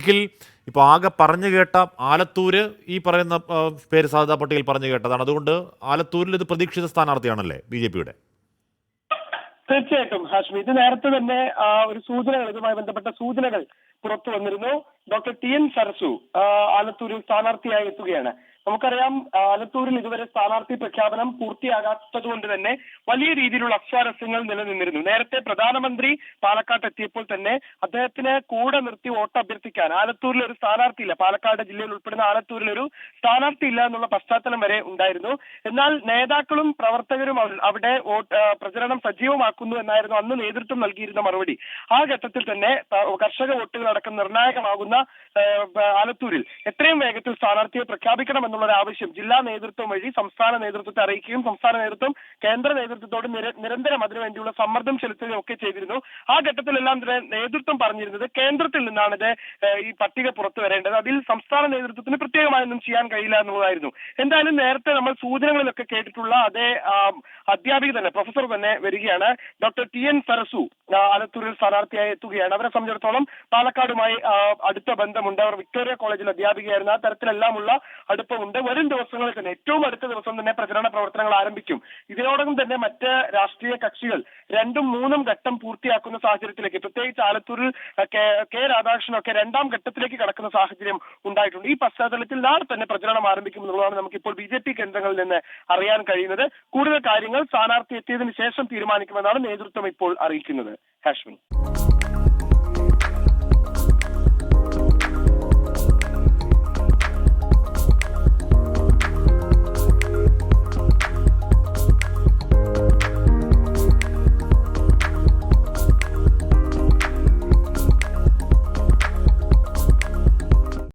എങ്കിൽ ഇപ്പോൾ ആകെ പറഞ്ഞു കേട്ട ആലത്തൂർ ഈ പറയുന്ന പേര് സാധ്യതാ പട്ടികയിൽ പറഞ്ഞു കേട്ടതാണ്. അതുകൊണ്ട് ആലത്തൂരിൽ ഇത് പ്രതീക്ഷിത സ്ഥാനാർത്ഥിയാണല്ലേ ബി ജെ പിയുടെ? തീർച്ചയായിട്ടും ഹാഷ്മി. ഇത് നേരത്തെ തന്നെ ഒരു സൂചനകൾ ഇതുമായി ബന്ധപ്പെട്ട സൂചനകൾ പുറത്തു വന്നിരുന്നു. ഡോക്ടർ ടി എൻ സരസു ആലത്തൂരിൽ സ്ഥാനാർത്ഥിയായി എത്തുകയാണ്. നമുക്കറിയാം ആലത്തൂരിൽ ഇതുവരെ സ്ഥാനാർത്ഥി പ്രഖ്യാപനം പൂർത്തിയാകാത്തത് കൊണ്ട് തന്നെ വലിയ രീതിയിലുള്ള അസ്വാരസ്യങ്ങൾ നിലനിന്നിരുന്നു. നേരത്തെ പ്രധാനമന്ത്രി പാലക്കാട്ട് എത്തിയപ്പോൾ തന്നെ അദ്ദേഹത്തിന് കൂടെ നിർത്തി വോട്ട് അഭ്യർത്ഥിക്കാൻ ആലത്തൂരിൽ ഒരു സ്ഥാനാർത്ഥി ഇല്ല. പാലക്കാട് ജില്ലയിൽ ഉൾപ്പെടുന്ന ആലത്തൂരിൽ ഒരു സ്ഥാനാർത്ഥി ഇല്ല എന്നുള്ള പശ്ചാത്തലം വരെ ഉണ്ടായിരുന്നു. എന്നാൽ നേതാക്കളും പ്രവർത്തകരും അവിടെ പ്രചരണം സജീവമാക്കുന്നു എന്നായിരുന്നു അന്ന് നേതൃത്വം നൽകിയിരുന്ന മറുപടി. ആ ഘട്ടത്തിൽ തന്നെ കർഷക വോട്ടുകൾ അടക്കം നിർണായകമാകുന്ന ബ- ആലത്തൂരിൽ. എത്രയും വേഗത്തിൽ സ്ഥാനാർത്ഥിയെ പ്രഖ്യാപിക്കണം എന്നുള്ള ആവശ്യം ജില്ലാ നേതൃത്വം വഴി സംസ്ഥാന നേതൃത്വത്തെ അറിയിക്കുകയും സംസ്ഥാന നേതൃത്വം കേന്ദ്ര നേതൃത്വത്തോട് നിര- നിരന്തരം അതിനുവേണ്ടിയുള്ള സമ്മർദ്ദം ചെലുത്തുകയും ഒക്കെ ചെയ്തിരുന്നു. ആ ഘട്ടത്തിലെല്ലാം നേതൃത്വം പറഞ്ഞിരുന്നത് കേന്ദ്രത്തിൽ നിന്നാണ് ഇത് ഈ പട്ടിക പുറത്തു വരേണ്ടത്. അതിൽ സംസ്ഥാന നേതൃത്വത്തിന് പ്രത്യേകമായൊന്നും ചെയ്യാൻ കഴിയില്ല എന്നുള്ളതായിരുന്നു. എന്തായാലും നേരത്തെ നമ്മൾ സൂചനകളിലൊക്കെ കേട്ടിട്ടുള്ള അതേ അധ്യാപിക തന്നെ പ്രൊഫസർ തന്നെ വരികയാണ്. Doctor T N Sarasu. ആലത്തൂരിൽ സ്ഥാനാർത്ഥിയായി എത്തുകയാണ്. അവരെ സംബന്ധിച്ചിടത്തോളം പാലക്കാടുമായി അടുത്ത ബന്ധമുണ്ട്. അവർ വിക്ടോറിയ കോളേജിൽ അധ്യാപികയായിരുന്നു. ആ തരത്തിലെല്ലാമുള്ള അടുപ്പമുണ്ട്. വരും ദിവസങ്ങളിൽ തന്നെ ഏറ്റവും അടുത്ത ദിവസം തന്നെ പ്രചരണ പ്രവർത്തനങ്ങൾ ആരംഭിക്കും. ഇതിനോടകം തന്നെ മറ്റ് രാഷ്ട്രീയ കക്ഷികൾ രണ്ടും മൂന്നും ഘട്ടം പൂർത്തിയാക്കുന്ന സാഹചര്യത്തിലേക്ക് പ്രത്യേകിച്ച് ആലത്തൂരിൽ കെ രാധാകൃഷ്ണനൊക്കെ രണ്ടാം ഘട്ടത്തിലേക്ക് കടക്കുന്ന സാഹചര്യം ഉണ്ടായിട്ടുണ്ട്. ഈ പശ്ചാത്തലത്തിൽ നാളെ തന്നെ പ്രചരണം ആരംഭിക്കും എന്നുള്ളതാണ് നമുക്കിപ്പോൾ ബി ജെ പി കേന്ദ്രങ്ങളിൽ നിന്ന് അറിയാൻ കഴിയുന്നത്. കൂടുതൽ കാര്യങ്ങൾ സ്ഥാനാർത്ഥി എത്തിയതിനു ശേഷം തീരുമാനിക്കുമെന്നാണ് നേതൃത്വം ഇപ്പോൾ അറിയിക്കുന്നത്. ഹാഷ്മിൻ.